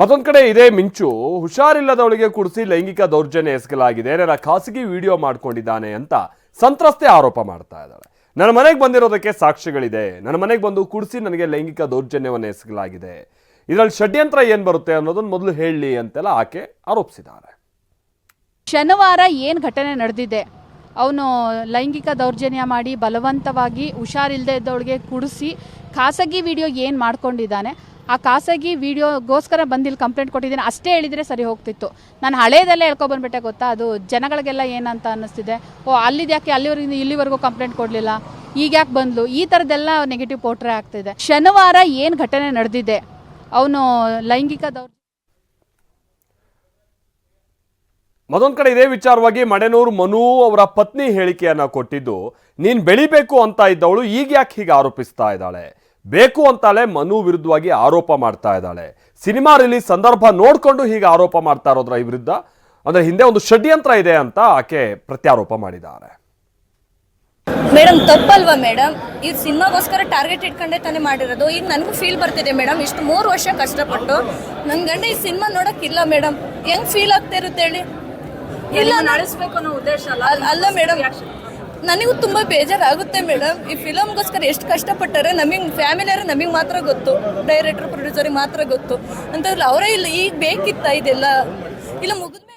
ಮತ್ತೊಂದ್ ಕಡೆ ಇದೇ ಮಿಂಚು. ಹುಷಾರಿಲ್ಲದವಳಿಗೆ ಕುಡಿಸಿ ಲೈಂಗಿಕ ದೌರ್ಜನ್ಯ ಎಸಗಲಾಗಿದೆ. ನನ್ನ ಖಾಸಗಿ ವಿಡಿಯೋ ಮಾಡ್ಕೊಂಡಿದ್ದಾನೆ ಅಂತ ಸಂತ್ರಸ್ತೆ ಆರೋಪ ಮಾಡ್ತಾ ಇದ್ದಾಳೆ. ನನ್ನ ಮನೆಗೆ ಬಂದಿರೋದಕ್ಕೆ ಸಾಕ್ಷ್ಯಗಳಿದೆ ನನ್ನ ಮನೆಗೆ ಬಂದು ಕುಡಿಸಿ ನನಗೆ ಲೈಂಗಿಕ ದೌರ್ಜನ್ಯವನ್ನು ಎಸಗಲಾಗಿದೆ. ಇದರಲ್ಲಿ ಷಡ್ಯಂತ್ರ ಏನು ಬರುತ್ತೆ ಅನ್ನೋದನ್ನು ಮೊದಲು ಹೇಳಿ ಅಂತೆಲ್ಲ ಆಕೆ ಆರೋಪಿಸಿದ್ದಾರೆ. ಶನಿವಾರ ಏನು ಘಟನೆ ನಡೆದಿದೆ? ಅವನು ಲೈಂಗಿಕ ದೌರ್ಜನ್ಯ ಮಾಡಿ ಬಲವಂತವಾಗಿ ಹುಷಾರಿಲ್ಲದೆ ಇದ್ದವಳಿಗೆ ಕುಡಿಸಿ ಖಾಸಗಿ ವಿಡಿಯೋ ಏನು ಮಾಡ್ಕೊಂಡಿದ್ದಾನೆ? ಆ ಖಾಸಗಿ ವಿಡಿಯೋಗೋಸ್ಕರ ಬಂದಿಲ್ಲಿ ಕಂಪ್ಲೇಂಟ್ ಕೊಟ್ಟಿದ್ದೀನಿ. ಅಷ್ಟೇ ಹೇಳಿದರೆ ಸರಿ ಹೋಗ್ತಿತ್ತು. ನಾನು ಹಳೇದೆಲ್ಲ ಹೇಳ್ಕೊಬಂದ್ಬಿಟ್ಟೆ ಗೊತ್ತಾ? ಅದು ಜನಗಳಿಗೆಲ್ಲ ಏನಂತ ಅನ್ನಿಸ್ತಿದೆ. ಓ ಅಲ್ಲಿದ್ಯಾಕೆ ಅಲ್ಲಿವರೆಗೂ ಇಲ್ಲಿವರೆಗೂ ಕಂಪ್ಲೇಂಟ್ ಕೊಡಲಿಲ್ಲ? ಈಗ ಯಾಕೆ ಬಂದ್ಲು? ಈ ಥರದ್ದೆಲ್ಲ ನೆಗೆಟಿವ್ ಪೋಟ್ರೆ ಆಗ್ತಿದೆ. ಶನಿವಾರ ಏನು ಘಟನೆ ನಡೆದಿದೆ? ಅವನು ಲೈಂಗಿಕ ದೌರ್ ಮತ್ತೊಂದು ಕಡೆ ಇದೇ ವಿಚಾರವಾಗಿ ಮಡೆನೂರು ಮನು ಅವರ ಪತ್ನಿ ಹೇಳಿಕೆಯನ್ನ ಕೊಟ್ಟಿದ್ದು, ನೀನ್ ಬೆಳಿಬೇಕು ಅಂತ ಇದ್ದವಳು, ಈಗ ಯಾಕೆ ಹೀಗೆ ಆರೋಪಿಸ್ತಾ ಇದ್ದಾಳೆ? ಬೇಕು ಅಂತಾಳೆ ಮನು ವಿರುದ್ಧವಾಗಿ ಆರೋಪ ಮಾಡ್ತಾ ಇದ್ದಾಳೆ. ಸಿನಿಮಾ ರಿಲೀಸ್ ಸಂದರ್ಭ ನೋಡ್ಕೊಂಡು ಹೀಗೆ ಆರೋಪ ಮಾಡ್ತಾ ಇರೋದ್ರ ಈ ವಿರುದ್ಧ? ಅಂದರೆ ಹಿಂದೆ ಒಂದು ಷಡ್ಯಂತ್ರ ಇದೆ ಅಂತ ಆಕೆ ಪ್ರತ್ಯಾರೋಪ ಮಾಡಿದ್ದಾರೆ. ಮೇಡಮ್ ತಪ್ಪಲ್ವಾ ಮೇಡಮ್ ಈ ಸಿನಿಮಾಗೋಸ್ಕರ ಟಾರ್ಗೆಟ್ ಇಟ್ಕೊಂಡೇ ತಾನೇ ಮಾಡಿರೋದು. ಈಗ ನನಗೂ ಫೀಲ್ ಬರ್ತಿದೆ ಮೇಡಮ್ ಇಷ್ಟು ಮೂರು ವರ್ಷ ಕಷ್ಟಪಟ್ಟು ನನ್ನ ಗಂಡ ಈ ಸಿನಿಮಾ ನೋಡಕ್ಕಿಲ್ಲ ಮೇಡಮ್ ಹೆಂಗ್ ಫೀಲ್ ಆಗ್ತಾ ಇರುತ್ತೆ ಹೇಳಿ? ಇಲ್ಲ ನಡೆಸ್ಬೇಕು ಅನ್ನೋ ಉದ್ದೇಶ ಅಲ್ಲ ಅಲ್ಲ ಮೇಡಮ್ ನನಗೂ ತುಂಬ ಬೇಜಾರಾಗುತ್ತೆ ಮೇಡಮ್. ಈ ಫಿಲಮ್ಗೋಸ್ಕರ ಎಷ್ಟು ಕಷ್ಟಪಟ್ಟಾರೆ ನಮಗೆ ಫ್ಯಾಮಿಲಿಯರು ನಮಗೆ ಮಾತ್ರ ಗೊತ್ತು. ಡೈರೆಕ್ಟರ್, ಪ್ರೊಡ್ಯೂಸರಿಗೆ ಮಾತ್ರ ಗೊತ್ತು. ಅಂತ ಅವರೇ ಇಲ್ಲ, ಈಗ ಬೇಕಿತ್ತ ಇದೆಲ್ಲ? ಇಲ್ಲ ಮುಗಿದ